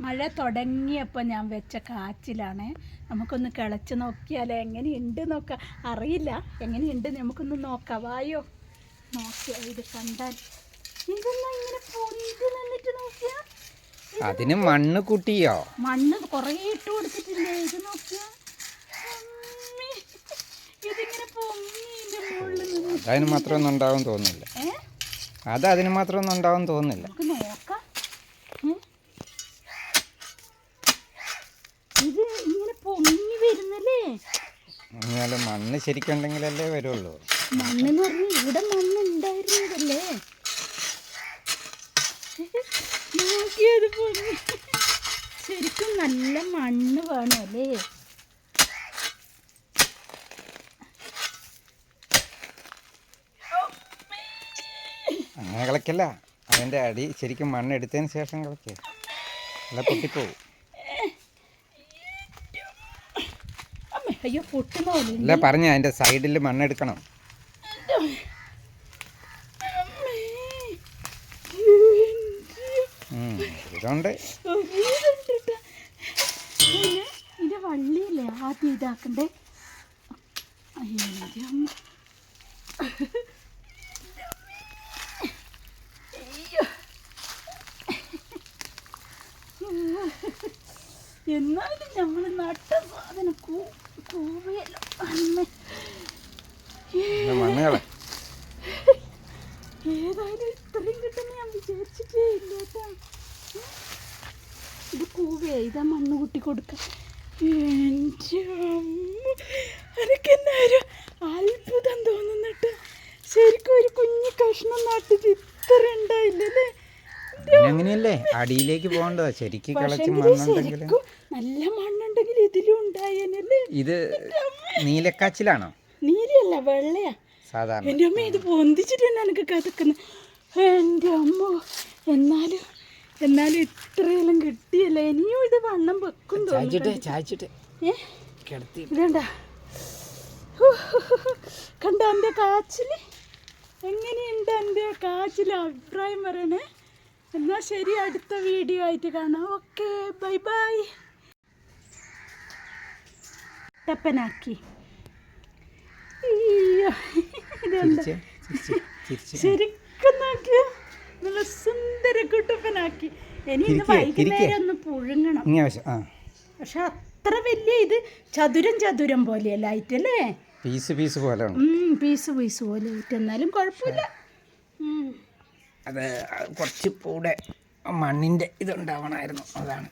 മഴ തുടങ്ങിയപ്പോൾ ഞാൻ വെച്ച കാച്ചിലാണ്. നമുക്കൊന്ന് കിളച്ച് നോക്കിയാലേ? എങ്ങനെയുണ്ട് നോക്കാം. അറിയില്ല. എങ്ങനെയുണ്ട്? നമുക്കൊന്ന് നോക്കാം. വായോ. നോക്കിയാൽ ഇത് കണ്ടാൽ. ഇതെന്നാ ഇങ്ങനെ പൊന്തി നിന്നിട്ട് നോക്കിയാ? അതിന് മണ്ണ് കൂട്ടിയോ? മണ്ണ് കുറേ ഇട്ട് കൊടുത്തിട്ടില്ലേ? ഇത് നോക്കിയാ. ഇതിങ്ങനെ അതതിന് മാത്രം ഒന്നും ഉണ്ടാവും തോന്നുന്നില്ല. ഏ? അത് അതിന് മാത്രം ഒന്നും ഉണ്ടാവും നമുക്ക് നോക്കാം ഉം. ഇത് ഇങ്ങനെ പൊങ്ങി വരുന്നല്ലേ എന്നാലും മണ്ണ് ശരിക്കുണ്ടെങ്കിലല്ലേ വരുള്ളൂ. മണ്ണെന്ന് പറഞ്ഞാൽ ഇവിടെ മണ്ണ് ഉണ്ടായിരുന്നതല്ലേ നോക്കിയത് ശരിക്കും നല്ല മണ്ണ് വേണം അല്ലേ അങ്ങനെ കളിക്കല്ല. അതിന്റെ അടി ശരിക്കും മണ്ണ് എടുത്തതിന് ശേഷം കളിക്കുക അല്ല പൊട്ടിപ്പോവും അമ്മേ അയ്യോ പൊട്ടുന്ന പറഞ്ഞ അതിന്റെ സൈഡിൽ മണ്ണെടുക്കണം. വള്ളിയില്ലേ ആദ്യം ഇതാക്കണ്ടേ. എന്നാലും നമ്മൾ നട്ട സാധനം കൂ കൂവിയല്ലോ അമ്മ ഇത് മണ്ണ് കള ഏതായാലും ഇത്രയും കിട്ടുന്ന ഞാൻ വിചാരിച്ചിട്ടേ ഇല്ല കേട്ടാ ഇത് കൂവേ ഇതാ മണ്ണ് കുട്ടി കൊടുക്ക അത്ഭുതം തോന്നുന്നിട്ട്. ശരിക്കും ഒരു കുഞ്ഞു കഷ്ണം നട്ടിട്ട് ഇത്ര ഉണ്ടായില്ലല്ലേ അങ്ങനെയല്ലേ? അടിയിലേക്ക് പോകണ്ടോ ശരിക്കും കളച്ച് പക്ഷെങ്കിൽ മണ്ണുണ്ടെങ്കിൽ ശരിക്കും നല്ല മണ്ണുണ്ടെങ്കിൽ ഇതിലും ഉണ്ടായേനല്ലേ ഇത് നീലക്കാച്ചിലാണോ? നീലയല്ല വെള്ളയാ. സാധാരണ. എന്റെ അമ്മ ഇത് പൊന്തിച്ചിട്ട് തന്നെ എനിക്ക് കഥക്കുന്നത് എന്റെ അമ്മ എന്നാലും എന്നാലും ഇത്രയെല്ലാം കിട്ടിയല്ല? ഇനിയും ഇത് വണ്ണം വെക്കും ചായച്ചിട്ട് ഇതണ്ട. കണ്ട എന്റെ കാച്ചിൽ എങ്ങനെയുണ്ട് എന്റെ കാച്ചിൽ അഭിപ്രായം പറയണേ? എന്നാൽ ശരി അടുത്ത വീഡിയോ ആയിട്ട് കാണാം. Okay bye bye. ടപ്പനാക്കി ശരിക്കും നോക്കിയ നല്ല സുന്ദര കുട്ടപ്പനാക്കി. ഇനി ഇന്ന്. വൈകുന്നേരം ഒന്ന് പുഴുങ്ങണം. പക്ഷെ അത്ര വലിയ ഇത് ചതുരം ചതുരം പോലെയല്ല ആയിട്ടല്ലേ പീസ് പീസ് പോലെ പീസ് പീസ് പോലെ ആയിട്ട് എന്നാലും കുഴപ്പമില്ല. അത് കുറച്ച് കൂടെ മണ്ണിന്റെ ഇതുണ്ടാവണമായിരുന്നു. അതാണ്.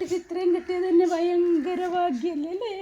നമുക്ക് ഇത്രയും കിട്ടിയത് തന്നെ ഭയങ്കര ഭാഗ്യമല്ലേ അല്ലേ?